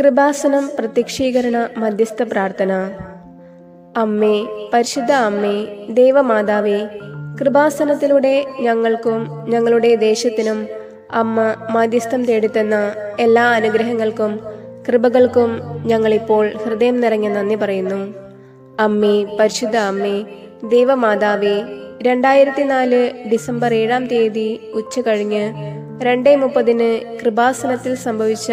കൃപാസനം പ്രത്യക്ഷീകരണ മധ്യസ്ഥ പ്രാർത്ഥന. അമ്മേ പരിശുദ്ധ അമ്മേ ദേവമാതാവേ കൃപാസനത്തിലൂടെ ഞങ്ങൾക്കും ഞങ്ങളുടെ ദേശത്തിനും അമ്മ മധ്യസ്ഥം തേടിത്തന്ന എല്ലാ അനുഗ്രഹങ്ങൾക്കും കൃപകൾക്കും ഞങ്ങളിപ്പോൾ ഹൃദയം നിറഞ്ഞ നന്ദി പറയുന്നു. അമ്മേ പരിശുദ്ധ അമ്മേ ദേവമാതാവേ രണ്ടായിരത്തി നാല് ഡിസംബർ ഏഴാം തീയതി ഉച്ച കഴിഞ്ഞ് രണ്ടേ മുപ്പതിന് കൃപാസനത്തിൽ സംഭവിച്ച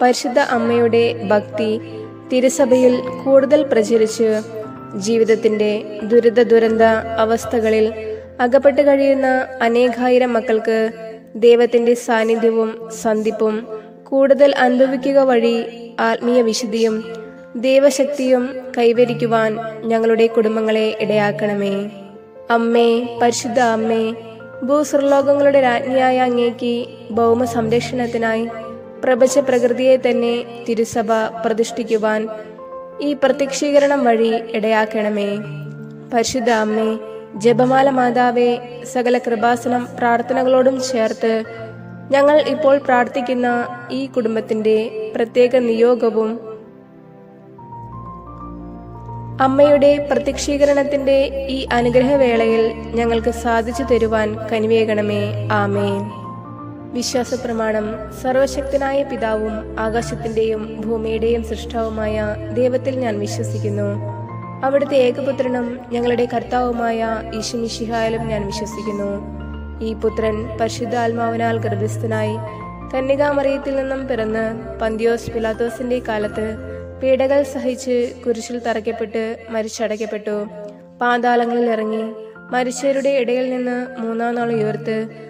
പരിശുദ്ധ അമ്മയുടെ ഭക്തി തിരുസഭയിൽ കൂടുതൽ പ്രചരിച്ച് ജീവിതത്തിന്റെ ദുരിത ദുരന്ത അവസ്ഥകളിൽ അകപ്പെട്ട് കഴിയുന്ന അനേകായിരം മക്കൾക്ക് ദൈവത്തിന്റെ സാന്നിധ്യവും സന്ധിപ്പും കൂടുതൽ അനുഭവിക്കുക വഴി ആത്മീയ വിശുദ്ധിയും ദൈവശക്തിയും കൈവരിക്കുവാൻ ഞങ്ങളുടെ കുടുംബങ്ങളെ ഇടയാക്കണമേ. അമ്മേ പരിശുദ്ധ അമ്മേ ഭൂസ്വർലോകങ്ങളുടെ രാജ്ഞിയായ അങ്ങേക്ക് ഭൗമ സംരക്ഷണത്തിനായി പ്രപഞ്ച പ്രകൃതിയെ തന്നെ തിരുസഭ പ്രതിഷ്ഠിക്കുവാൻ ഈ പ്രത്യക്ഷീകരണം വഴി ഇടയാക്കണമേ. പരിശുദ്ധ അമ്മേ ജപമാല മാതാവേ സകല കൃപാസനം പ്രാർത്ഥനകളോടും ചേർത്ത് ഞങ്ങൾ ഇപ്പോൾ പ്രാർത്ഥിക്കുന്ന ഈ കുടുംബത്തിന്റെ പ്രത്യേക നിയോഗവും അമ്മയുടെ പ്രത്യക്ഷീകരണത്തിന്റെ ഈ അനുഗ്രഹവേളയിൽ ഞങ്ങൾക്ക് സാധിച്ചു തരുവാൻ കനിവേകണമേ. ആമേൻ. വിശ്വാസ പ്രമാണം സർവശക്തനായ പിതാവും ആകാശത്തിന്റെയും ഭൂമിയുടെയും സൃഷ്ടാവുമായ ദൈവത്തിൽ ഞാൻ വിശ്വസിക്കുന്നു. അവിടുത്തെ ഏകപുത്രനും ഞങ്ങളുടെ കർത്താവുമായ ഈശുമിഷിഹായാലും ഞാൻ വിശ്വസിക്കുന്നു. ഈ പുത്രൻ പരിശുദ്ധാത്മാവിനാൽ ഗർഭസ്ഥനായി കന്യകാമറിയത്തിൽ നിന്നും പിറന്ന് പന്തിയോസ് പിലാത്തോസിന്റെ കാലത്ത് പീഡകൾ സഹിച്ച് കുരിശിൽ തറയ്ക്കപ്പെട്ട് മരിച്ചടയ്ക്കപ്പെട്ടു. പാതാളങ്ങളിൽ ഇറങ്ങി മരിച്ചവരുടെ ഇടയിൽ നിന്ന് മൂന്നാം നാൾ ഉയർത്ത്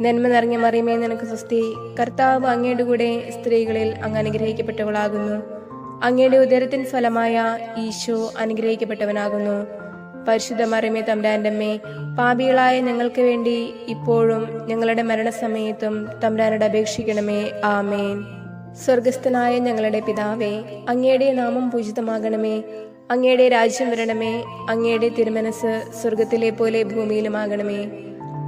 നന്മ നിറഞ്ഞ മറിയമേ നിനക്ക് സ്വസ്തി. കർത്താവ് അങ്ങയുടെ കൂടെ സ്ത്രീകളിൽ അങ്ങ് അനുഗ്രഹിക്കപ്പെട്ടവളാകുന്നു. അങ്ങയുടെ ഉദരത്തിൻ ഫലമായ ഈശോ അനുഗ്രഹിക്കപ്പെട്ടവനാകുന്നു. പരിശുദ്ധ മറിയമേ തമ്പ്രാന്റമ്മേ പാപികളായ ഞങ്ങൾക്ക് വേണ്ടി ഇപ്പോഴും ഞങ്ങളുടെ മരണസമയത്തും തമ്പ്രാനോട് അപേക്ഷിക്കണമേ. ആമേൻ. സ്വർഗസ്ഥനായ ഞങ്ങളുടെ പിതാവേ അങ്ങയുടെ നാമം പൂജിതമാകണമേ. അങ്ങയുടെ രാജ്യം വരണമേ. അങ്ങയുടെ തിരുമനസ് സ്വർഗത്തിലെ പോലെ ഭൂമിയിലുമാകണമേ.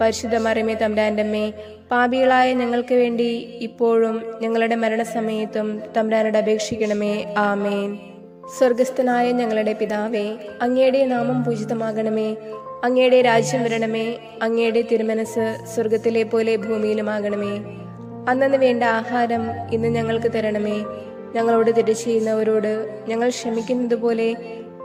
പരിശുദ്ധ മറിമേ തമ്പ്രാന്റമ്മേ പാപികളായ ഞങ്ങൾക്ക് വേണ്ടി ഇപ്പോഴും ഞങ്ങളുടെ മരണസമയത്തും തമ്പ്രാനോട് അപേക്ഷിക്കണമേ. ആമേൻ. സ്വർഗസ്ഥനായ ഞങ്ങളുടെ പിതാവേ അങ്ങയുടെ നാമം പൂജിതമാകണമേ. അങ്ങയുടെ രാജ്യം വരണമേ. അങ്ങയുടെ തിരുമനസ് സ്വർഗത്തിലെ പോലെ ഭൂമിയിലുമാകണമേ. അന്നു വേണ്ട ആഹാരം ഇന്ന് ഞങ്ങൾക്ക് തരണമേ. ഞങ്ങളോട് തെറ്റ് ചെയ്യുന്നവരോട് ഞങ്ങൾ ക്ഷമിക്കുന്നത് പോലെ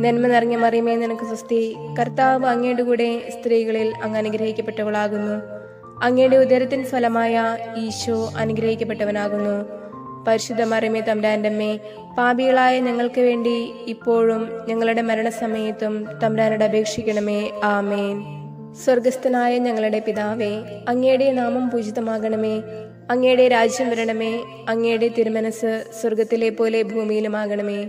നന്മ നിറഞ്ഞ മറിയമേ നിനക്ക് സ്വസ്തി. കർത്താവ് അങ്ങയുടെ കൂടെ സ്ത്രീകളിൽ അങ്ങ് അനുഗ്രഹിക്കപ്പെട്ടവളാകുന്നു. അങ്ങയുടെ ഉദരത്തിൻ ഫലമായ ഈശോ അനുഗ്രഹിക്കപ്പെട്ടവനാകുന്നു. പരിശുദ്ധ മറിയമേ തമ്പ്രാന്റെ അമ്മേ പാപികളായ ഞങ്ങൾക്ക് വേണ്ടി ഇപ്പോഴും ഞങ്ങളുടെ മരണസമയത്തും തമ്പ്രാനോട് അപേക്ഷിക്കണമേ. ആമേൻ. സ്വർഗസ്ഥനായ ഞങ്ങളുടെ പിതാവേ അങ്ങയുടെ നാമം പൂജിതമാകണമേ. അങ്ങയുടെ രാജ്യം വരണമേ. അങ്ങയുടെ തിരുമനസ് സ്വർഗത്തിലെ പോലെ ഭൂമിയിലുമാകണമേ.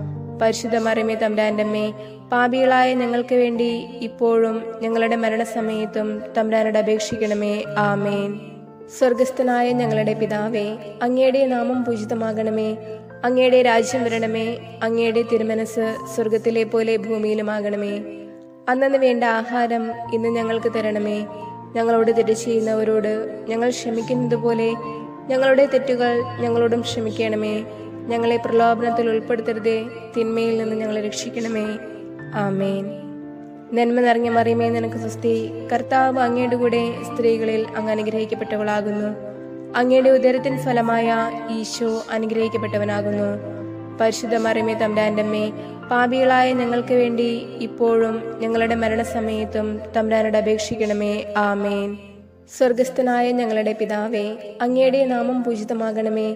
പരിശുദ്ധ മറിമേ തമ്പ്രാന്റമ്മേ പാപികളായ ഞങ്ങൾക്ക് വേണ്ടി ഇപ്പോഴും ഞങ്ങളുടെ മരണസമയത്തും തമ്പ്രാനോട് അപേക്ഷിക്കണമേ. ആമേൻ. സ്വർഗസ്ഥനായ ഞങ്ങളുടെ പിതാവേ അങ്ങയുടെ നാമം പൂജിതമാകണമേ. അങ്ങയുടെ രാജ്യം വരണമേ. അങ്ങയുടെ തിരുമനസ് സ്വർഗത്തിലെ പോലെ ഭൂമിയിലുമാകണമേ. അന്നു വേണ്ട ആഹാരം ഇന്ന് ഞങ്ങൾക്ക് തരണമേ. ഞങ്ങളോട് തെറ്റ് ചെയ്യുന്നവരോട് ഞങ്ങൾ ക്ഷമിക്കുന്നത് പോലെ ഞങ്ങളുടെ തെറ്റുകൾ ഞങ്ങളോടും ക്ഷമിക്കണമേ. ഞങ്ങളെ പ്രലോഭനത്തിൽ ഉൾപ്പെടുത്തരുതേ. തിന്മയിൽ നിന്ന് ഞങ്ങളെ രക്ഷിക്കണമേ. ആമേൻ. നന്മ നിറഞ്ഞ മറിയമേ നിനക്ക് സ്വസ്തി കർത്താവ് അങ്ങയുടെ കൂടെ സ്ത്രീകളിൽ അങ്ങ് അനുഗ്രഹിക്കപ്പെട്ടവളാകുന്നു. അങ്ങയുടെ ഉദരത്തിൻ ഫലമായ ഈശോ അനുഗ്രഹിക്കപ്പെട്ടവനാകുന്നു. പരിശുദ്ധ മറിയമേ തമ്പ്രാന്റെ അമ്മേ പാപികളായ ഞങ്ങൾക്ക് വേണ്ടി ഇപ്പോഴും ഞങ്ങളുടെ മരണസമയത്തും തമ്പ്രാനോട് അപേക്ഷിക്കണമേ. ആമേൻ. സ്വർഗസ്ഥനായ ഞങ്ങളുടെ പിതാവേ അങ്ങയുടെ നാമം പൂജിതമാകണമേ.